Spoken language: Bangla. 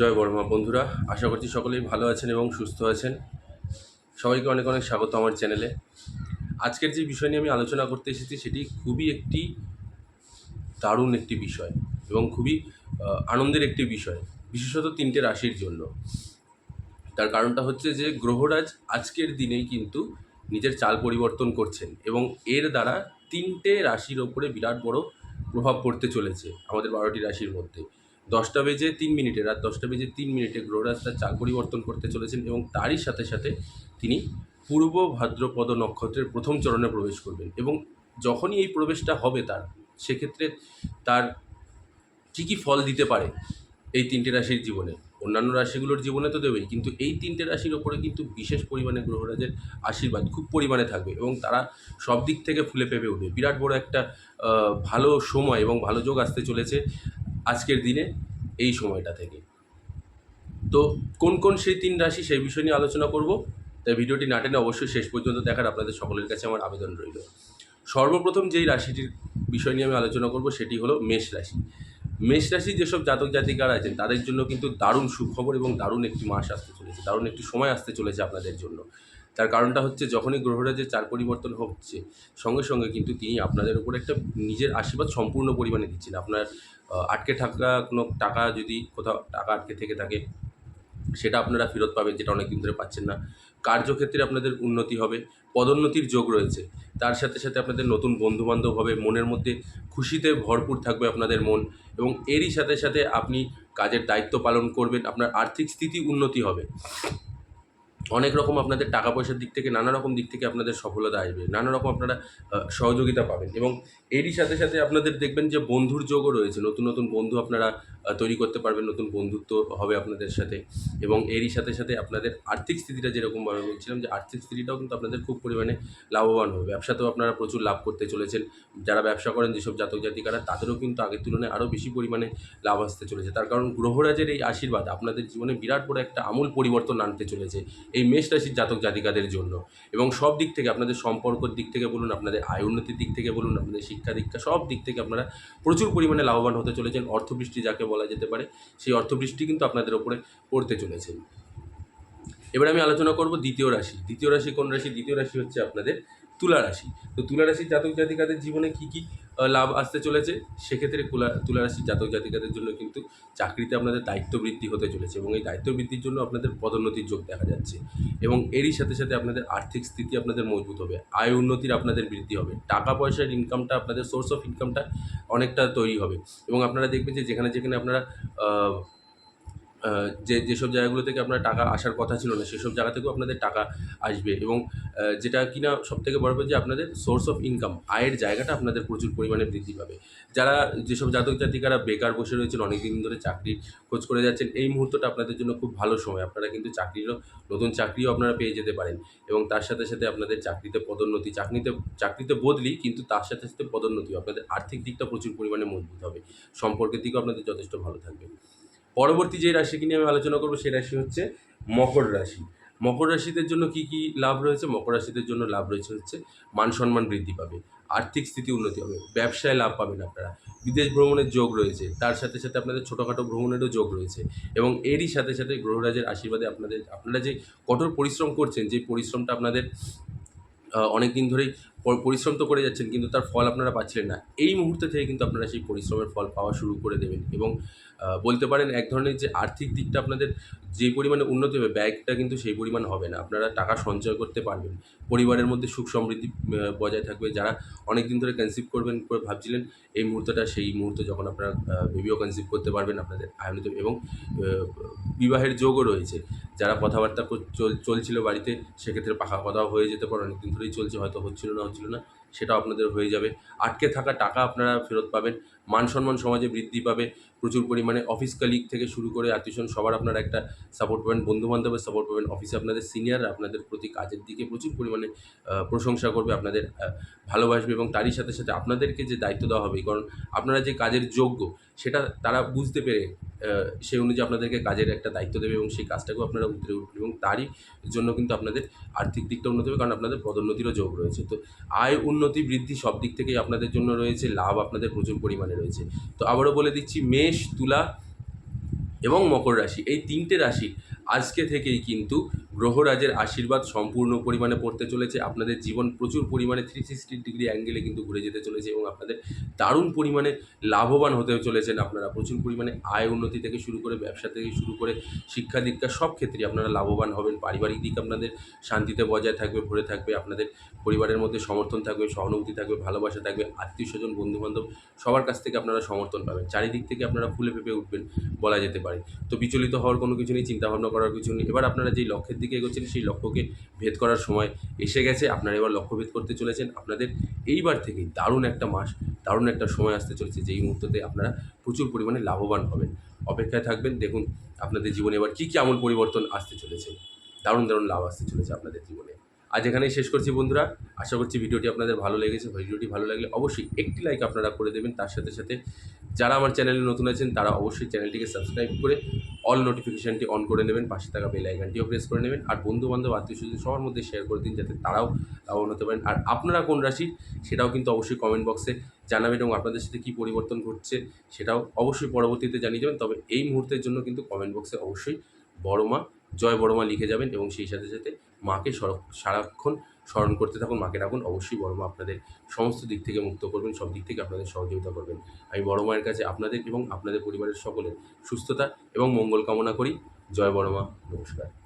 জয় বর্মা বন্ধুরা, আশা করছি সকলেই ভালো আছেন এবং সুস্থ আছেন। সবাইকে অনেক অনেক স্বাগত আমার চ্যানেলে। আজকের যে বিষয় নিয়ে আমি আলোচনা করতে এসেছি সেটি খুবই একটি দারুণ একটি বিষয় এবং খুবই আনন্দের একটি বিষয়, বিশেষত তিনটে রাশির জন্য। তার কারণটা হচ্ছে যে গ্রহরাজ আজকের দিনেই কিন্তু নিজের চাল পরিবর্তন করছেন এবং এর দ্বারা তিনটে রাশির ওপরে বিরাট বড় প্রভাব পড়তে চলেছে আমাদের বারোটি রাশির মধ্যে। দশটা বেজে তিন মিনিটে, রাত দশটা বেজে তিন মিনিটে গ্রহরাজ তার চাল পরিবর্তন করতে চলেছেন এবং তারই সাথে সাথে তিনি পূর্ব ভাদ্রপদ নক্ষত্রের প্রথম চরণে প্রবেশ করবেন এবং যখনই এই প্রবেশটা হবে তার, সেক্ষেত্রে তার কী কী ফল দিতে পারে এই তিনটে রাশির জীবনে? অন্যান্য রাশিগুলোর জীবনে তো দেবেই, কিন্তু এই তিনটে রাশির ওপরে কিন্তু বিশেষ পরিমাণে গ্রহরাজের আশীর্বাদ খুব পরিমাণে থাকবে এবং তারা সব দিক থেকে ফুলে পেঁপে উঠবে। বিরাট বড় একটা ভালো সময় এবং ভালো যোগ আসতে চলেছে। আজকের দিনে এই সময়টা থেকে। তো কোন কোন সেই তিন রাশি সেই বিষয় নিয়ে আলোচনা করব? তাই ভিডিওটি না টেনে অবশ্যই শেষ পর্যন্ত দেখার আপনাদের সকলের কাছে আমার আবেদন রইল। সর্বপ্রথম যেই রাশিটির বিষয় নিয়ে আমি আলোচনা করব সেটি হলো মেষ রাশি। মেষ রাশি যেসব জাতক জাতিকারা আছেন, তাদের জন্য কিন্তু দারুণ সুখবর এবং দারুণ একটি মাস আসতে চলেছে, দারুণ একটি সময় আসতে চলেছে আপনাদের জন্য। তার কারণটা হচ্ছে যখনই গ্রহরাজের চার পরিবর্তন হচ্ছে, সঙ্গে সঙ্গে কিন্তু তিনি আপনাদের উপর একটা নিজের আশীর্বাদ সম্পূর্ণ পরিমাণে দিচ্ছেন। আপনার আটকে থাকা কোনো টাকা যদি কোথাও টাকা আটকে থেকে থাকে, সেটা আপনারা ফেরত পাবেন, যেটা অনেক দিন ধরে পাচ্ছেন না। কার্যক্ষেত্রে আপনাদের উন্নতি হবে, পদোন্নতির যোগ রয়েছে। তার সাথে সাথে আপনাদের নতুন বন্ধুবান্ধব হবে, মনের মধ্যে খুশিতে ভরপুর থাকবে আপনাদের মন এবং এরই সাথে সাথে আপনি কাজের দায়িত্ব পালন করবেন, আপনার আর্থিক স্থিতি উন্নতি হবে। অনেক রকম আপনাদের টাকা পয়সার দিক থেকে, নানা রকম দিক থেকে আপনাদের সফলতা আসবে, নানা রকম আপনারা সহযোগিতা পাবেন। এবং এরই সাথে সাথে আপনাদের দেখবেন যে বন্ধুর যোগও রয়েছে, নতুন নতুন বন্ধু আপনারা তৈরি করতে পারবেন, নতুন বন্ধুত্ব হবে আপনাদের সাথে। এবং এরই সাথে সাথে আপনাদের আর্থিক স্থিতিটা যেরকমভাবে বলছিলাম যে আর্থিক স্থিতিটাও কিন্তু আপনাদের খুব পরিমাণে লাভবান হবে। ব্যবসাতেও আপনারা প্রচুর লাভ করতে চলেছেন। যারা ব্যবসা করেন যেসব জাতক জাতিকারা, তাদেরও কিন্তু আগের তুলনায় আরও বেশি পরিমাণে লাভ আসতে চলেছে। তার কারণ গ্রহরাজের এই আশীর্বাদ আপনাদের জীবনে বিরাট বড় একটা আমূল পরিবর্তন আনতে চলেছে এই মেষ রাশির জাতক জাতিকাদের জন্য। এবং সব দিক থেকে আপনাদের সম্পর্কর দিক থেকে বলুন, আপনাদের আয় উন্নতির দিক থেকে বলুন, আপনাদের শিক্ষা দীক্ষা সব দিক থেকে আপনারা প্রচুর পরিমাণে লাভবান হতে চলেছেন। অর্থবৃষ্টি যাকে বলা যেতে পারে, সেই অর্থবৃষ্টি কিন্তু আপনাদের ওপরে পড়তে চলেছে। এবার আমি আলোচনা করব দ্বিতীয় রাশি। দ্বিতীয় রাশি কোন রাশি? দ্বিতীয় রাশি হচ্ছে আপনাদের তুলা রাশি। তো তুলা রাশির জাতক জাতিকাদের জীবনে কী কী লাভ আসতে চলেছে? সেক্ষেত্রে তুলা রাশির জাতক জাতিকাদের জন্য কিন্তু চাকরিতে আপনাদের দায়িত্ব বৃদ্ধি হতে চলেছে এবং এই দায়িত্ব বৃদ্ধির জন্য আপনাদের পদোন্নতির যোগ দেখা যাচ্ছে এবং এরই সাথে সাথে আপনাদের আর্থিক স্থিতি আপনাদের মজবুত হবে, আয় উন্নতির আপনাদের বৃদ্ধি হবে, টাকা পয়সার ইনকামটা আপনাদের সোর্স অফ ইনকামটা অনেকটা তৈরি হবে এবং আপনারা দেখবেন যে যেখানে যেখানে আপনারা যে, যেসব জায়গাগুলো থেকে আপনার টাকা আসার কথা ছিল না, সেসব জায়গা থেকেও আপনাদের টাকা আসবে এবং যেটা কিনা সব থেকে বড় যে আপনাদের সোর্স অফ ইনকাম আয়ের জায়গাটা আপনাদের প্রচুর পরিমাণে বৃদ্ধি পাবে। যারা, যেসব জাতক জাতিকারা বেকার বসে রয়েছেন অনেক দিন ধরে চাকরির খোঁজ করে যাচ্ছেন, এই মুহূর্তটা আপনাদের জন্য খুব ভালো সময়। আপনারা কিন্তু চাকরিরও, নতুন চাকরিও আপনারা পেয়ে যেতে পারেন এবং তার সাথে সাথে আপনাদের চাকরিতে পদোন্নতি, চাকরিতে চাকরিতে বদলি কিন্তু তার সাথে সাথে পদোন্নতি আপনাদের আর্থিক দিকটা প্রচুর পরিমাণে মজবুত হবে। সম্পর্কের দিকেও আপনাদের যথেষ্ট ভালো থাকবে। পরবর্তী যে রাশিকে নিয়ে আমি আলোচনা করব, সেই রাশি হচ্ছে মকর রাশি। মকর রাশিদের জন্য কি কি লাভ রয়েছে? মকর রাশিদের জন্য লাভ রয়েছে হচ্ছে মান সম্মান বৃদ্ধি পাবে, আর্থিক স্থিতি উন্নতি হবে, ব্যবসায় লাভ পাবেন আপনারা, বিদেশ ভ্রমণের যোগ রয়েছে, তার সাথে সাথে আপনাদের ছোটোখাটো ভ্রমণেরও যোগ রয়েছে, এবং এরই সাথে সাথে গ্রহরাজের আশীর্বাদে আপনাদের, আপনারা যে কঠোর পরিশ্রম করছেন, যে পরিশ্রমটা আপনাদের অনেক দিন ধরেই পরিশ্রম তো করে যাচ্ছেন, কিন্তু তার ফল আপনারা পাচ্ছিলেন না। এই মুহূর্তে থেকে কিন্তু আপনারা সেই পরিশ্রমের ফল পাওয়া শুরু করে দেবেন এবং বলতে পারেন এক ধরনের যে আর্থিক দিকটা আপনাদের যে পরিমাণে উন্নতি হবে, ব্যয়টা কিন্তু সেই পরিমাণ হবে না। আপনারা টাকা সঞ্চয় করতে পারবেন। পরিবারের মধ্যে সুখ সমৃদ্ধি বজায় থাকবে। যারা অনেক দিন ধরে কনসিভ করবেন করে ভাবছিলেন, এই মুহূর্তটা সেই মুহূর্তে যখন আপনারা বেবিও কনসিভ করতে পারবেন আপনাদের আয়নিত এবং বিবাহের যোগও রয়েছে। যারা কথাবার্তা চলছিল বাড়িতে, সেক্ষেত্রে পাকা কথাও হয়ে যেতে পারে। অনেক দিন ধরেই চলছে, হয়তো হচ্ছিল না হচ্ছিল না সেটাও আপনাদের হয়ে যাবে। আটকে থাকা টাকা আপনারা ফেরত পাবেন। মান সম্মান সমাজে বৃদ্ধি পাবে। প্রচুর পরিমাণে অফিস কালিগ থেকে শুরু করে আত্মীয়স্বজন সবার আপনারা একটা সাপোর্ট পাবেন। বন্ধু বান্ধবের সাপোর্ট পাবেন অফিসে আপনাদের সিনিয়র আপনাদের প্রতি কাজের দিকে প্রচুর পরিমাণে প্রশংসা করবে আপনাদের ভালোবাসবে এবং তারই সাথে সাথে আপনাদেরকে যে দায়িত্ব দেওয়া হবে, কারণ আপনারা যে কাজের যোগ্য, সেটা তারা বুঝতে পেরে সেই অনুযায়ী আপনাদেরকে কাজের একটা দায়িত্ব দেবে এবং সেই কাজটাকেও আপনারা উতরে উঠবেন এবং তারই জন্য কিন্তু আপনাদের আর্থিক দিকটা উন্নতি হবে, কারণ আপনাদের পদোন্নতিরও যোগ রয়েছে। তো আয় উন্নতি বৃদ্ধি সব দিক থেকেই আপনাদের জন্য রয়েছে, লাভ আপনাদের প্রচুর পরিমাণে রয়েছে। তো আবারও বলে দিচ্ছি, মেষ, তুলা এবং মকর রাশি, এই তিনটে রাশি আজকে থেকেই কিন্তু গ্রহরাজের আশীর্বাদ সম্পূর্ণ পরিমাণে পড়তে চলেছে। আপনাদের জীবন প্রচুর পরিমাণে থ্রি সিক্সটি ডিগ্রি অ্যাঙ্গেলে কিন্তু ঘুরে যেতে চলেছে এবং আপনাদের দারুণ পরিমাণে লাভবান হতে চলেছেন আপনারা। প্রচুর পরিমাণে আয় উন্নতি থেকে শুরু করে, ব্যবসা থেকে শুরু করে, শিক্ষা দীক্ষা সব ক্ষেত্রে আপনারা লাভবান হবেন। পারিবারিক দিক আপনাদের শান্তিতে বজায় থাকবে, ভরে থাকবে, আপনাদের পরিবারের মধ্যে সমর্থন থাকবে, সহানুভূতি থাকবে, ভালোবাসা থাকবে, আত্মীয় স্বজন, বন্ধুবান্ধব সবার কাছ থেকে আপনারা সমর্থন পাবেন। চারিদিক থেকে আপনারা ফুলে ফেপে উঠবেন বলা যেতে পারে। তো বিচলিত হওয়ার কোনো কিছু নেই, চিন্তাভাবনা করার কিছু নেই। এবার আপনারা যেই লক্ষ্যের দিকে এগোচ্ছেন সেই লক্ষ্যকে ভেদ করার সময় এসে গেছে। আপনারা এবার লক্ষ্য ভেদ করতে চলেছেন। আপনাদের এইবার থেকেই দারুণ একটা মাস, দারুণ একটা সময় আসতে চলেছে। যেই মুহূর্ততে আপনারা প্রচুর পরিমাণে লাভবান হবেন। অপেক্ষায় থাকবেন। দেখুন, আপনাদের জীবনে এবার কী কী আমূল পরিবর্তন আসতে চলেছে। দারুণ দারুণ লাভ আসতে চলেছে আপনাদের জীবনে। আজ এখানেই শেষ করছি বন্ধুরা। আশা করছি ভিডিওটি আপনাদের ভালো লেগেছে। ভিডিওটি ভালো লাগলে অবশ্যই একটি লাইক আপনারা করে দেবেন। তার সাথে সাথে যারা আমার চ্যানেলে নতুন আছেন, তারা অবশ্যই চ্যানেলটিকে সাবস্ক্রাইব করে অল নোটিফিকেশানটি অন করে নেবেন, পাশে থাকা বেল আইকনটিও প্রেস করে নেবেন, আর বন্ধু বান্ধব আত্মীয় স্বজন সবার মধ্যে শেয়ার করে দিন যাতে তারাও লাভবান হতে পারেন। আর আপনারা কোন রাশির সেটাও কিন্তু অবশ্যই কমেন্ট বক্সে জানাবেন এবং আপনাদের সাথে কী পরিবর্তন ঘটছে সেটাও অবশ্যই পরবর্তীতে জানিয়ে যাবেন তবে এই মুহূর্তের জন্য কিন্তু কমেন্ট বক্সে অবশ্যই বড় মা জয় বড় মা লিখে যাবেন এবং সেই সাথে সাথে মাকে সর- সারাক্ষণ স্মরণ করতে থাকুন, মাকে ডাকুন, অবশ্যই বড় মা আপনাদের সমস্ত দিক থেকে মুক্ত করবেন, সব দিক থেকে আপনাদের সহযোগিতা করবেন। আমি বড় মায়ের কাছে আপনাদের এবং আপনাদের পরিবারের সকলের সুস্থতা এবং মঙ্গল কামনা করি। জয় বড় মা, নমস্কার।